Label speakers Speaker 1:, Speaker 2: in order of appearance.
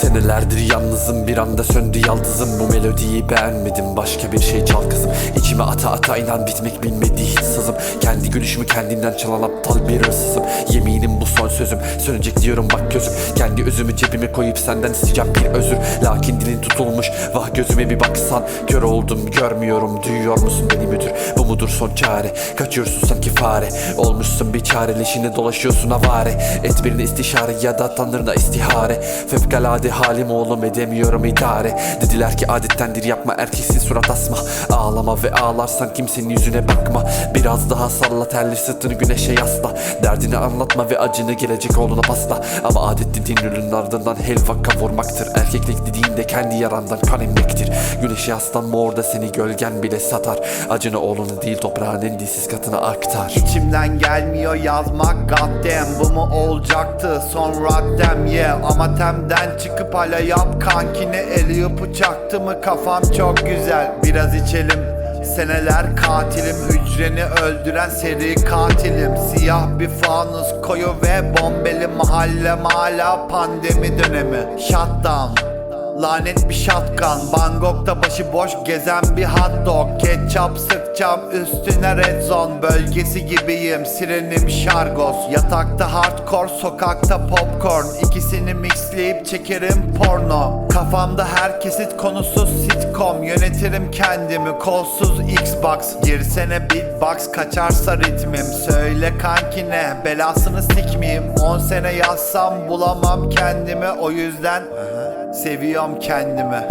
Speaker 1: Senelerdir yalnızım bir anda söndü yaldızım. Bu melodiyi beğenmedim başka bir şey çal kızım İçime ata ata inan bitmek bilmedi hiç sızım Kendi gülüşümü kendinden çalan aptal bir hırsızım. Yeminim bu son sözüm sönecek diyorum bak gözüm. Kendi özümü cebime koyup senden isteyeceğim bir özür. Lakin dilin tutulmuş vah gözüme bir baksan. Kör oldum görmüyorum duyuyor musun beni müdür? Bu mudur son çare? Kaçıyorsun sanki fare. Olmuşsun bir çareleşine dolaşıyorsun avare. Et birine istişare ya da tanrına istihare Fevkalade halim oğlum edemiyorum idare. Dediler ki adettendir yapma erkeksi surat asma. Ağlama ve ağlarsan kimsenin yüzüne bakma. Biraz daha salla terli sırtını güneşe yasla. Derdini anlatma ve acını gelecek oğluna pasla. Ama adet dediğin ürünün ardından helva kavurmaktır. Erkeklik dediğin de kendi yarandan kan emmektir Güneşe yaslanma orada seni gölgen bile satar. Acını oğluna değil toprağın en dilsiz katına aktar.
Speaker 2: İçimden gelmiyor yazmak goddamn Bu mu olacaktı? Son raddem yeah Ama temden çıkıp hala yap kankine eli yapacaktı mı? Kafam çok güzel. Biraz içelim. Seneler katilim. Hücreni öldüren seri katilim. Siyah bir fanus koyu ve bombeli. Mahalle hala pandemi dönemi. Shutdown Lanet bir shotgun Bangkok'ta başıboş gezen bir hot dog. Ketçap sıkacağım üstüne red zone. Bölgesi gibiyim sirenim şargos. Yatakta hardcore sokakta popcorn. İkisini mixleyip çekerim porno. Kafamda her kesit konusu sitcom. Yönetirim kendimi kolsuz xbox. Girsene beatbox kaçarsa ritmim. Söyle kankine belasını sikmeyeyim. 10 sene yazsam bulamam kendimi O yüzden Seviyorum kendimi